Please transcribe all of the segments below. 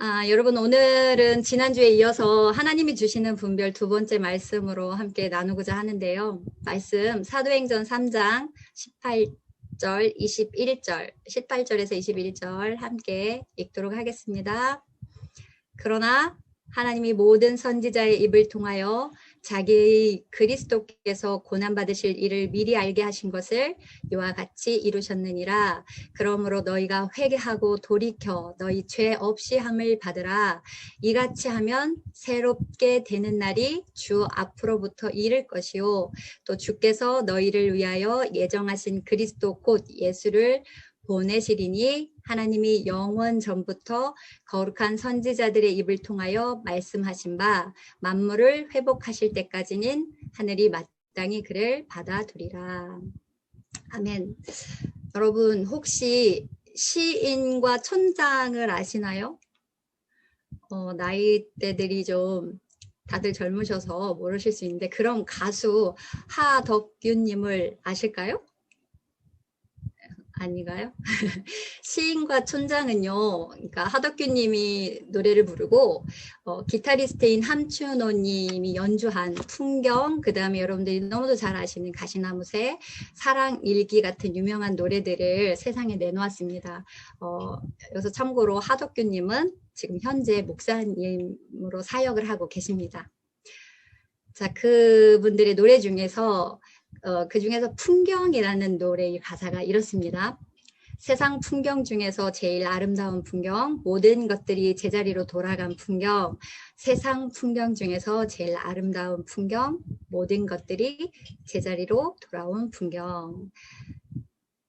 아, 여러분 오늘은 지난주에 이어서 하나님이 주시는 분별 두 번째 말씀으로 함께 나누고자 하는데요. 말씀 사도행전 3장 18절, 21절, 18절에서 21절 함께 읽도록 하겠습니다. 그러나 하나님이 모든 선지자의 입을 통하여 자기의 그리스도께서 고난받으실 일을 미리 알게 하신 것을 이와 같이 이루셨느니라. 그러므로 너희가 회개하고 돌이켜 너희 죄 없이 함을 받으라. 이같이 하면 새롭게 되는 날이 주 앞으로부터 이를 것이요. 또 주께서 너희를 위하여 예정하신 그리스도 곧 예수를 보내시리니 하나님이 영원 전부터 거룩한 선지자들의 입을 통하여 말씀하신 바 만물을 회복하실 때까지는 하늘이 마땅히 그를 받아두리라. 아멘. 여러분 혹시 시인과 천장을 아시나요? 어, 나이대들이 좀 다들 젊으셔서 모르실 수 있는데 그럼 가수 하덕균님을 아실까요? 아닌가요? 시인과 촌장은요, 그러니까 하덕규님이 노래를 부르고 어, 기타리스트인 함춘호님이 연주한 풍경, 그 다음에 여러분들이 너무도 잘 아시는 가시나무새, 사랑 일기 같은 유명한 노래들을 세상에 내놓았습니다. 어, 여기서 참고로 하덕규님은 지금 현재 목사님으로 사역을 하고 계십니다. 자, 그분들의 노래 중에서 어, 그 중에서 풍경이라는 노래의 가사가 이렇습니다. 세상 풍경 중에서 제일 아름다운 풍경, 모든 것들이 제자리로 돌아간 풍경, 세상 풍경 중에서 제일 아름다운 풍경, 모든 것들이 제자리로 돌아온 풍경.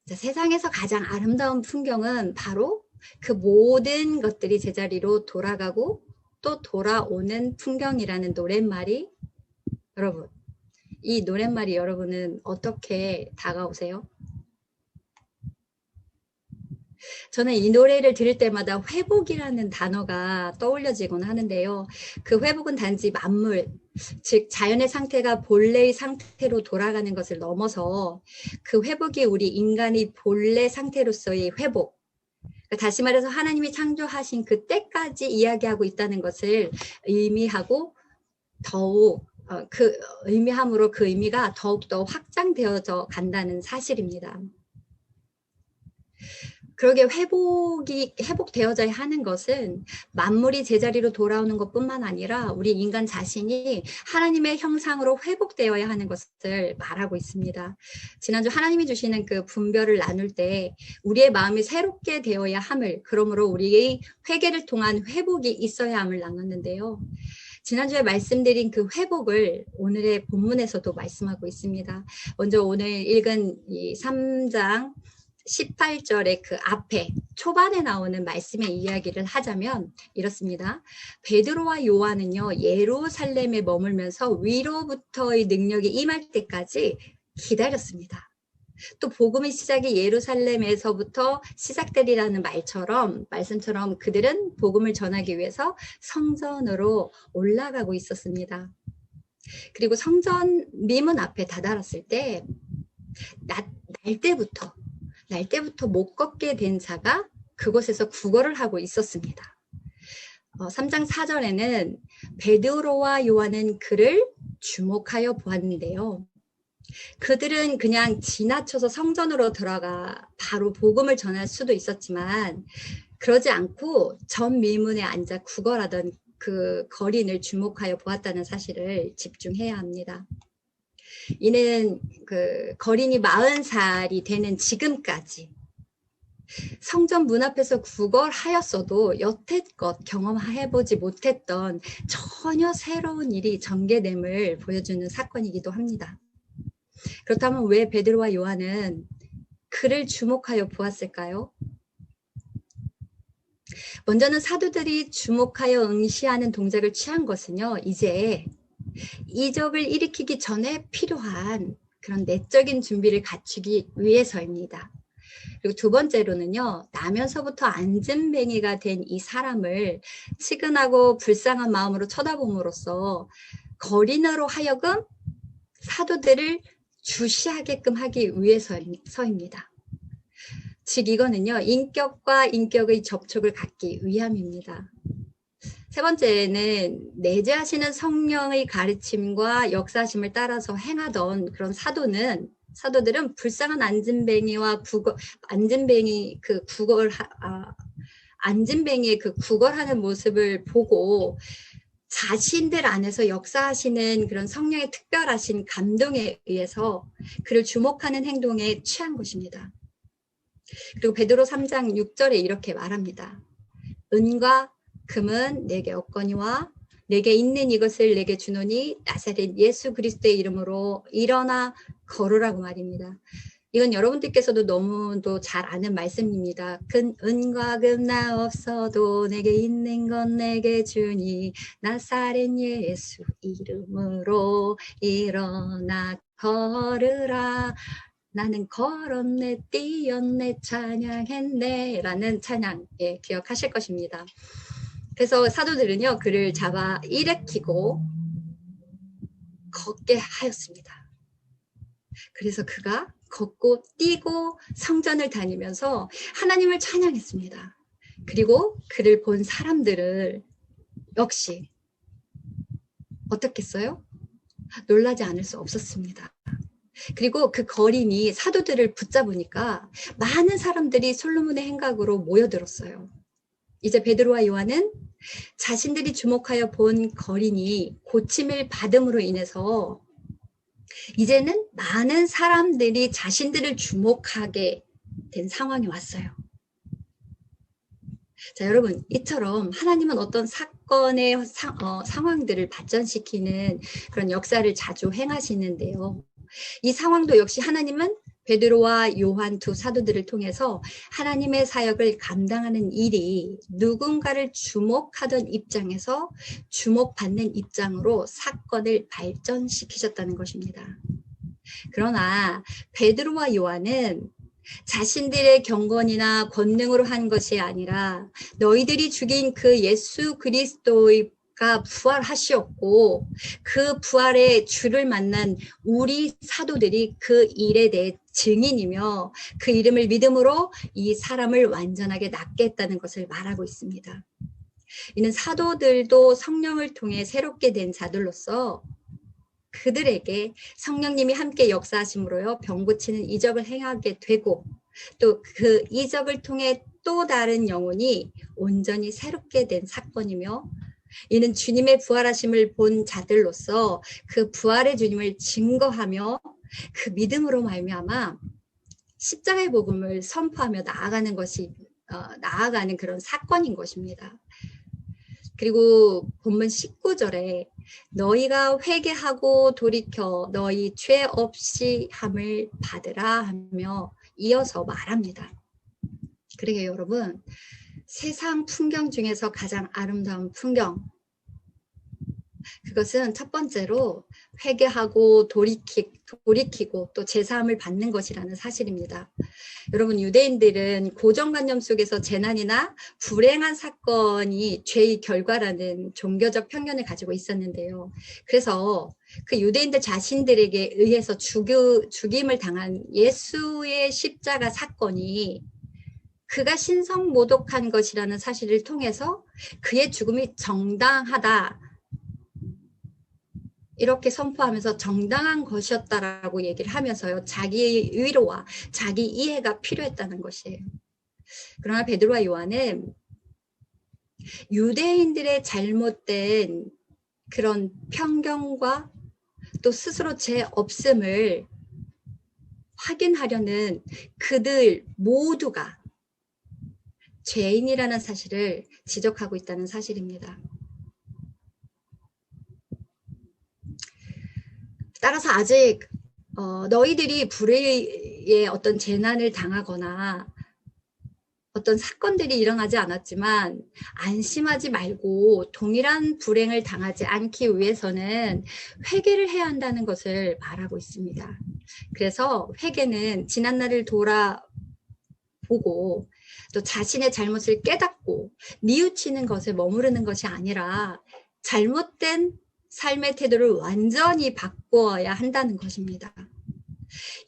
자, 세상에서 가장 아름다운 풍경은 바로 그 모든 것들이 제자리로 돌아가고 또 돌아오는 풍경이라는 노랫말이 여러분 이 노랫말이 여러분은 어떻게 다가오세요? 저는 이 노래를 들을 때마다 회복이라는 단어가 떠올려지곤 하는데요. 그 회복은 단지 만물, 즉 자연의 상태가 본래의 상태로 돌아가는 것을 넘어서 그 회복이 우리 인간의 본래 상태로서의 회복, 그러니까 다시 말해서 하나님이 창조하신 그 때까지 이야기하고 있다는 것을 의미하고 더욱 어, 그 의미함으로 그 의미가 더욱더 확장되어져 간다는 사실입니다. 그러게 회복이 회복되어져야 하는 것은 만물이 제자리로 돌아오는 것뿐만 아니라 우리 인간 자신이 하나님의 형상으로 회복되어야 하는 것을 말하고 있습니다. 지난주 하나님이 주시는 그 분별을 나눌 때 우리의 마음이 새롭게 되어야 함을 그러므로 우리의 회개를 통한 회복이 있어야 함을 나눴는데요. 지난주에 말씀드린 그 회복을 오늘의 본문에서도 말씀하고 있습니다. 먼저 오늘 읽은 이 3장 18절의 그 앞에 초반에 나오는 말씀의 이야기를 하자면 이렇습니다. 베드로와 요한은요 예루살렘에 머물면서 위로부터의 능력이 임할 때까지 기다렸습니다. 또 복음의 시작이 예루살렘에서부터 시작되리라는 말처럼 말씀처럼 그들은 복음을 전하기 위해서 성전으로 올라가고 있었습니다. 그리고 성전 미문 앞에 다다랐을 때날 때부터 날 때부터 못 걷게 된 자가 그곳에서 구걸을 하고 있었습니다. 어, 3장 4절에는 베드로와 요한은 그를 주목하여 보았는데요. 그들은 그냥 지나쳐서 성전으로 들어가 바로 복음을 전할 수도 있었지만 그러지 않고 전 밀문에 앉아 구걸하던 그 거린을 주목하여 보았다는 사실을 집중해야 합니다. 이는 그 거린이 40살이 되는 지금까지 성전 문 앞에서 구걸하였어도 여태껏 경험해보지 못했던 전혀 새로운 일이 전개됨을 보여주는 사건이기도 합니다. 그렇다면 왜 베드로와 요한은 그를 주목하여 보았을까요? 먼저는 사도들이 주목하여 응시하는 동작을 취한 것은요, 이제 이적을 일으키기 전에 필요한 그런 내적인 준비를 갖추기 위해서입니다. 그리고 두 번째로는요, 나면서부터 안전뱅이가 된 이 사람을 치근하고 불쌍한 마음으로 쳐다봄으로써 거린으로 하여금 사도들을 주시하게끔 하기 위해서입니다. 즉 이거는요 인격과 인격의 접촉을 갖기 위함입니다. 세 번째는 내재하시는 성령의 가르침과 역사심을 따라서 행하던 그런 사도는 사도들은 불쌍한 안진뱅이와 구걸 안진뱅이 그 구걸 아, 안진뱅이의 그 구걸하는 모습을 보고 자신들 안에서 역사하시는 그런 성령의 특별하신 감동에 의해서 그를 주목하는 행동에 취한 것입니다. 그리고 베드로 3장 6절에 이렇게 말합니다. 은과 금은 내게 없거니와 내게 있는 이것을 내게 주노니 나사렛 예수 그리스도의 이름으로 일어나 걸으라고 말입니다. 이건 여러분들께서도 너무도 잘 아는 말씀입니다. 큰 은과 금 나 없어도 내게 있는 건 내게 주니 나사렛 예수 이름으로 일어나 걸으라. 나는 걸었네 뛰었네 찬양했네 라는 찬양 예, 기억하실 것입니다. 그래서 사도들은요 그를 잡아 일으키고 걷게 하였습니다. 그래서 그가 걷고 뛰고 성전을 다니면서 하나님을 찬양했습니다. 그리고 그를 본 사람들을 역시 어떻겠어요? 놀라지 않을 수 없었습니다. 그리고 그 거린이 사도들을 붙잡으니까 많은 사람들이 솔로몬의 행각으로 모여들었어요. 이제 베드로와 요한은 자신들이 주목하여 본 거린이 고침을 받음으로 인해서 이제는 많은 사람들이 자신들을 주목하게 된 상황이 왔어요. 자, 여러분, 이처럼 하나님은 어떤 사건의 사, 어, 상황들을 발전시키는 그런 역사를 자주 행하시는데요. 이 상황도 역시 하나님은 베드로와 요한 두 사도들을 통해서 하나님의 사역을 감당하는 일이 누군가를 주목하던 입장에서 주목받는 입장으로 사건을 발전시키셨다는 것입니다. 그러나 베드로와 요한은 자신들의 경건이나 권능으로 한 것이 아니라 너희들이 죽인 그 예수 그리스도의 가 부활하시었고 그 부활의 주를 만난 우리 사도들이 그 일에 대해 증인이며 그 이름을 믿음으로 이 사람을 완전하게 낫게 했다는 것을 말하고 있습니다. 이는 사도들도 성령을 통해 새롭게 된 자들로서 그들에게 성령님이 함께 역사하심으로요 병 고치는 이적을 행하게 되고 또 그 이적을 통해 또 다른 영혼이 온전히 새롭게 된 사건이며 이는 주님의 부활하심을 본 자들로서 그 부활의 주님을 증거하며 그 믿음으로 말미암아 십자가의 복음을 선포하며 나아가는 것이 어, 나아가는 그런 사건인 것입니다. 그리고 본문 19절에 너희가 회개하고 돌이켜 너희 죄 없이 함을 받으라 하며 이어서 말합니다. 그러게 여러분 세상 풍경 중에서 가장 아름다운 풍경. 그것은 첫 번째로 회개하고 돌이키, 돌이키고 또 제사함을 받는 것이라는 사실입니다. 여러분 유대인들은 고정관념 속에서 재난이나 불행한 사건이 죄의 결과라는 종교적 편견을 가지고 있었는데요. 그래서 그 유대인들 자신들에게 의해서 죽유, 죽임을 당한 예수의 십자가 사건이 그가 신성 모독한 것이라는 사실을 통해서 그의 죽음이 정당하다. 이렇게 선포하면서 정당한 것이었다라고 얘기를 하면서요. 자기의 의로와 자기 이해가 필요했다는 것이에요. 그러나 베드로와 요한은 유대인들의 잘못된 그런 편견과 또 스스로 죄 없음을 확인하려는 그들 모두가 죄인이라는 사실을 지적하고 있다는 사실입니다. 따라서 아직 어, 너희들이 불의의 어떤 재난을 당하거나 어떤 사건들이 일어나지 않았지만 안심하지 말고 동일한 불행을 당하지 않기 위해서는 회개를 해야 한다는 것을 말하고 있습니다. 그래서 회개는 지난날을 돌아보고 또 자신의 잘못을 깨닫고 뉘우치는 것에 머무르는 것이 아니라 잘못된 삶의 태도를 완전히 바꾸어야 한다는 것입니다.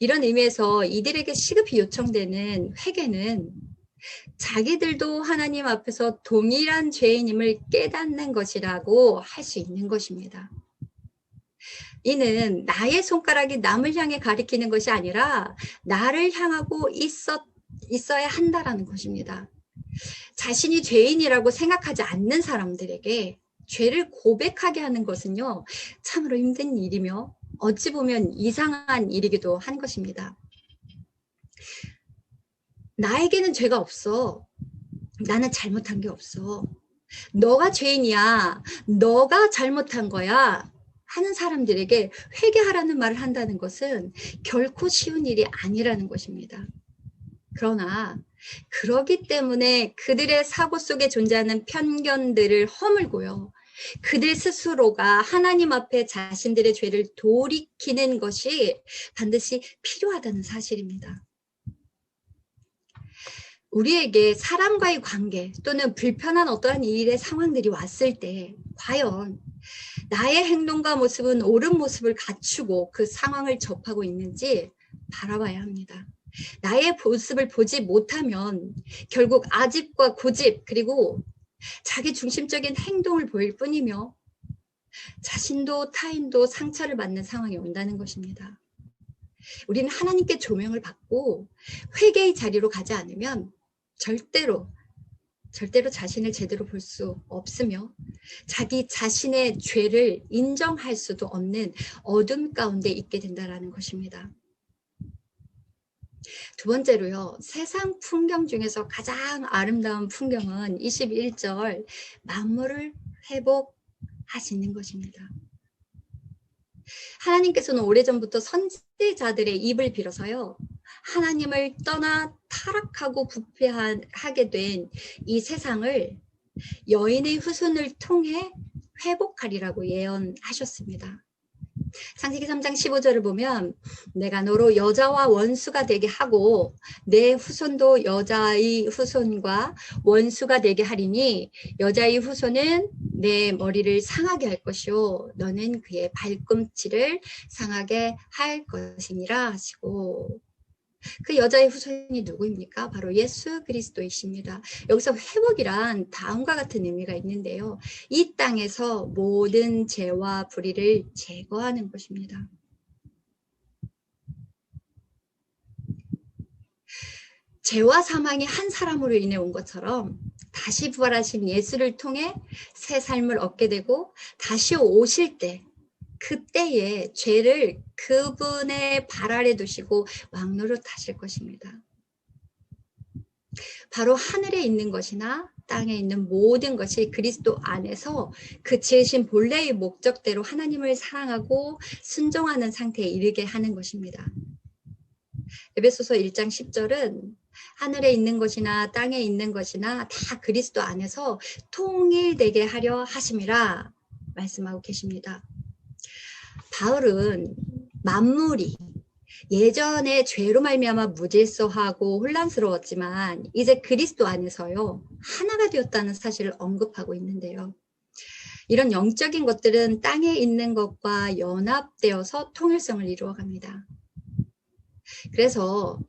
이런 의미에서 이들에게 시급히 요청되는 회개는 자기들도 하나님 앞에서 동일한 죄인임을 깨닫는 것이라고 할 수 있는 것입니다. 이는 나의 손가락이 남을 향해 가리키는 것이 아니라 나를 향하고 있었, 있어야 한다라는 것입니다. 자신이 죄인이라고 생각하지 않는 사람들에게 죄를 고백하게 하는 것은요, 참으로 힘든 일이며 어찌 보면 이상한 일이기도 한 것입니다. 나에게는 죄가 없어. 나는 잘못한 게 없어. 너가 죄인이야. 너가 잘못한 거야. 하는 사람들에게 회개하라는 말을 한다는 것은 결코 쉬운 일이 아니라는 것입니다. 그러나 그러기 때문에 그들의 사고 속에 존재하는 편견들을 허물고요. 그들 스스로가 하나님 앞에 자신들의 죄를 돌이키는 것이 반드시 필요하다는 사실입니다. 우리에게 사람과의 관계 또는 불편한 어떠한 일의 상황들이 왔을 때 과연 나의 행동과 모습은 옳은 모습을 갖추고 그 상황을 접하고 있는지 바라봐야 합니다. 나의 모습을 보지 못하면 결국 아집과 고집 그리고 자기 중심적인 행동을 보일 뿐이며 자신도 타인도 상처를 받는 상황이 온다는 것입니다. 우리는 하나님께 조명을 받고 회개의 자리로 가지 않으면 절대로 절대로 자신을 제대로 볼 수 없으며 자기 자신의 죄를 인정할 수도 없는 어둠 가운데 있게 된다는 것입니다. 두 번째로요. 세상 풍경 중에서 가장 아름다운 풍경은 21절 만물을 회복하시는 것입니다. 하나님께서는 오래전부터 선지자들의 입을 빌어서요. 하나님을 떠나 타락하고 부패하게 된 이 세상을 여인의 후손을 통해 회복하리라고 예언하셨습니다. 창세기 3장 15절을 보면 내가 너로 여자와 원수가 되게 하고 내 후손도 여자의 후손과 원수가 되게 하리니 여자의 후손은 내 머리를 상하게 할 것이요. 너는 그의 발꿈치를 상하게 할 것이니라 하시고 그 여자의 후손이 누구입니까? 바로 예수 그리스도이십니다. 여기서 회복이란 다음과 같은 의미가 있는데요. 이 땅에서 모든 죄와 불의를 제거하는 것입니다. 죄와 사망이 한 사람으로 인해 온 것처럼 다시 부활하신 예수를 통해 새 삶을 얻게 되고 다시 오실 때 그때에 죄를 그분의 발 아래 두시고 왕노릇 하실 것입니다. 바로 하늘에 있는 것이나 땅에 있는 모든 것이 그리스도 안에서 그 지으신 본래의 목적대로 하나님을 사랑하고 순종하는 상태에 이르게 하는 것입니다. 에베소서 1장 10절은 하늘에 있는 것이나 땅에 있는 것이나 다 그리스도 안에서 통일되게 하려 하심이라 말씀하고 계십니다. 바울은 만물이 예전에 죄로 말미암아 무질서하고 혼란스러웠지만 이제 그리스도 안에서요 하나가 되었다는 사실을 언급하고 있는데요. 이런 영적인 것들은 땅에 있는 것과 연합되어서 통일성을 이루어갑니다. 그래서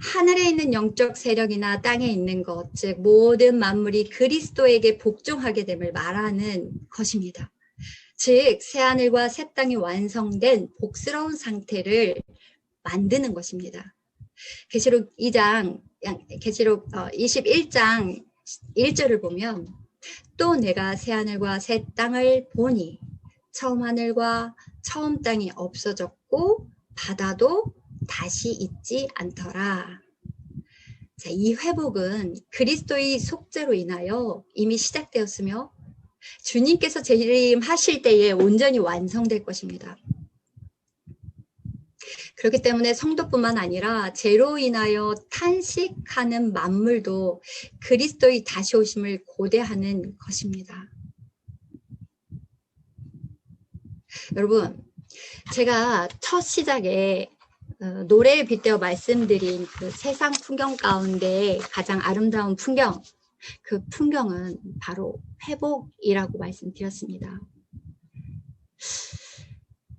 하늘에 있는 영적 세력이나 땅에 있는 것, 즉 모든 만물이 그리스도에게 복종하게 됨을 말하는 것입니다. 즉 새하늘과 새 땅이 완성된 복스러운 상태를 만드는 것입니다. 계시록 2장 계시록 21장 어, 1절을 보면 또 내가 새하늘과 새 땅을 보니 처음 하늘과 처음 땅이 없어졌고 바다도 다시 있지 않더라. 자, 이 회복은 그리스도의 속죄로 인하여 이미 시작되었으며 주님께서 재림하실 때에 온전히 완성될 것입니다. 그렇기 때문에 성도뿐만 아니라 죄로 인하여 탄식하는 만물도 그리스도의 다시 오심을 고대하는 것입니다. 여러분, 제가 첫 시작에 어, 노래를 빗대어 말씀드린 그 세상 풍경 가운데 가장 아름다운 풍경, 그 풍경은 바로 회복이라고 말씀드렸습니다.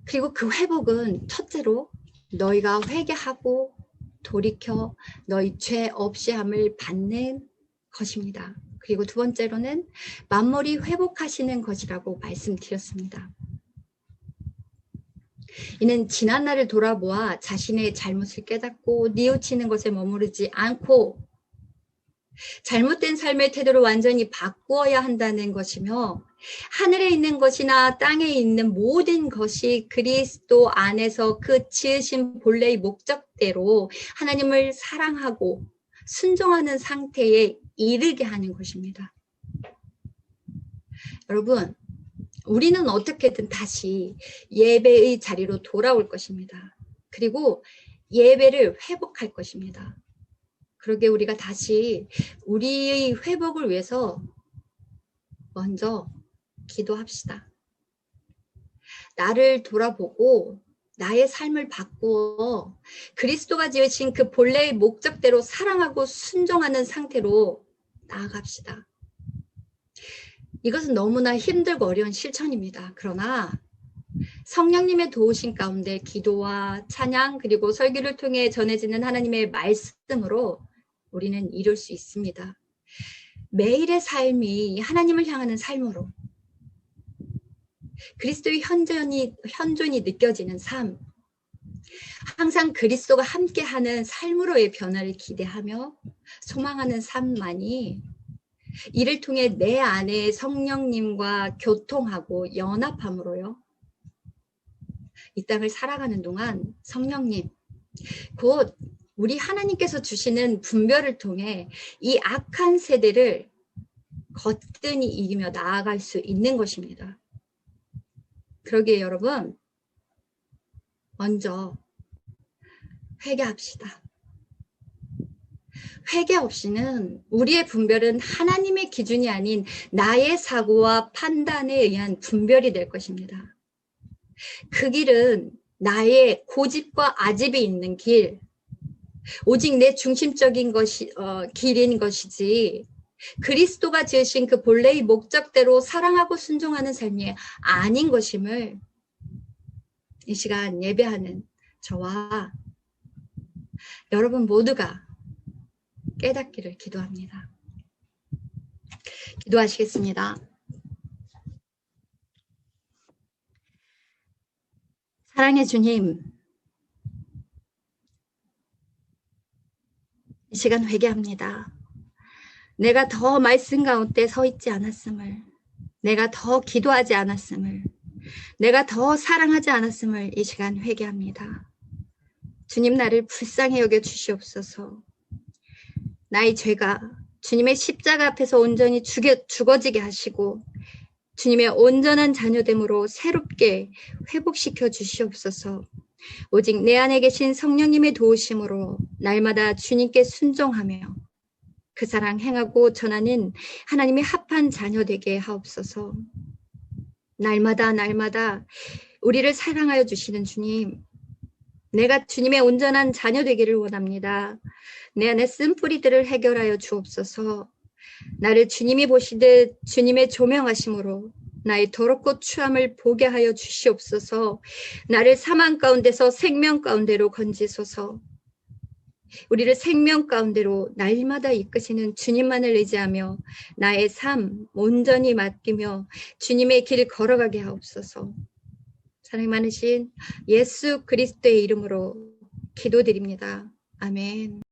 그리고 그 회복은 첫째로 너희가 회개하고 돌이켜 너희 죄 없이 함을 받는 것입니다. 그리고 두 번째로는 만물이 회복하시는 것이라고 말씀드렸습니다. 이는 지난 날을 돌아보아 자신의 잘못을 깨닫고 뉘우치는 것에 머무르지 않고 잘못된 삶의 태도를 완전히 바꾸어야 한다는 것이며 하늘에 있는 것이나 땅에 있는 모든 것이 그리스도 안에서 그 지으신 본래의 목적대로 하나님을 사랑하고 순종하는 상태에 이르게 하는 것입니다. 여러분, 우리는 어떻게든 다시 예배의 자리로 돌아올 것입니다. 그리고 예배를 회복할 것입니다. 그러게 우리가 다시 우리의 회복을 위해서 먼저 기도합시다. 나를 돌아보고 나의 삶을 바꾸어 그리스도가 지으신 그 본래의 목적대로 사랑하고 순종하는 상태로 나아갑시다. 이것은 너무나 힘들고 어려운 실천입니다. 그러나 성령님의 도우심 가운데 기도와 찬양 그리고 설교를 통해 전해지는 하나님의 말씀으로 우리는 이룰 수 있습니다. 매일의 삶이 하나님을 향하는 삶으로 그리스도의 현존이, 현존이 느껴지는 삶, 항상 그리스도가 함께하는 삶으로의 변화를 기대하며 소망하는 삶만이 이를 통해 내 안에 성령님과 교통하고 연합함으로요. 이 땅을 살아가는 동안 성령님, 곧 우리 하나님께서 주시는 분별을 통해 이 악한 세대를 거뜬히 이기며 나아갈 수 있는 것입니다. 그러기에 여러분, 먼저 회개합시다. 회개 없이는 우리의 분별은 하나님의 기준이 아닌 나의 사고와 판단에 의한 분별이 될 것입니다. 그 길은 나의 고집과 아집이 있는 길, 오직 내 중심적인 것이 어, 길인 것이지 그리스도가 지으신 그 본래의 목적대로 사랑하고 순종하는 삶이 아닌 것임을 이 시간 예배하는 저와 여러분 모두가 깨닫기를 기도합니다. 기도하시겠습니다. 사랑의 주님, 이 시간 회개합니다. 내가 더 말씀 가운데 서 있지 않았음을, 내가 더 기도하지 않았음을, 내가 더 사랑하지 않았음을 이 시간 회개합니다. 주님 나를 불쌍히 여겨 주시옵소서. 나의 죄가 주님의 십자가 앞에서 온전히 죽여, 죽어지게 하시고 주님의 온전한 자녀됨으로 새롭게 회복시켜 주시옵소서. 오직 내 안에 계신 성령님의 도우심으로 날마다 주님께 순종하며 그 사랑 행하고 전하는 하나님의 합한 자녀 되게 하옵소서. 날마다 날마다 우리를 사랑하여 주시는 주님, 내가 주님의 온전한 자녀 되기를 원합니다. 내 안에 쓴뿌리들을 해결하여 주옵소서. 나를 주님이 보시듯 주님의 조명하심으로 나의 더럽고 추함을 보게 하여 주시옵소서. 나를 사망 가운데서 생명 가운데로 건지소서. 우리를 생명 가운데로 날마다 이끄시는 주님만을 의지하며 나의 삶 온전히 맡기며 주님의 길을 걸어가게 하옵소서. 사랑 많으신 예수 그리스도의 이름으로 기도드립니다. 아멘.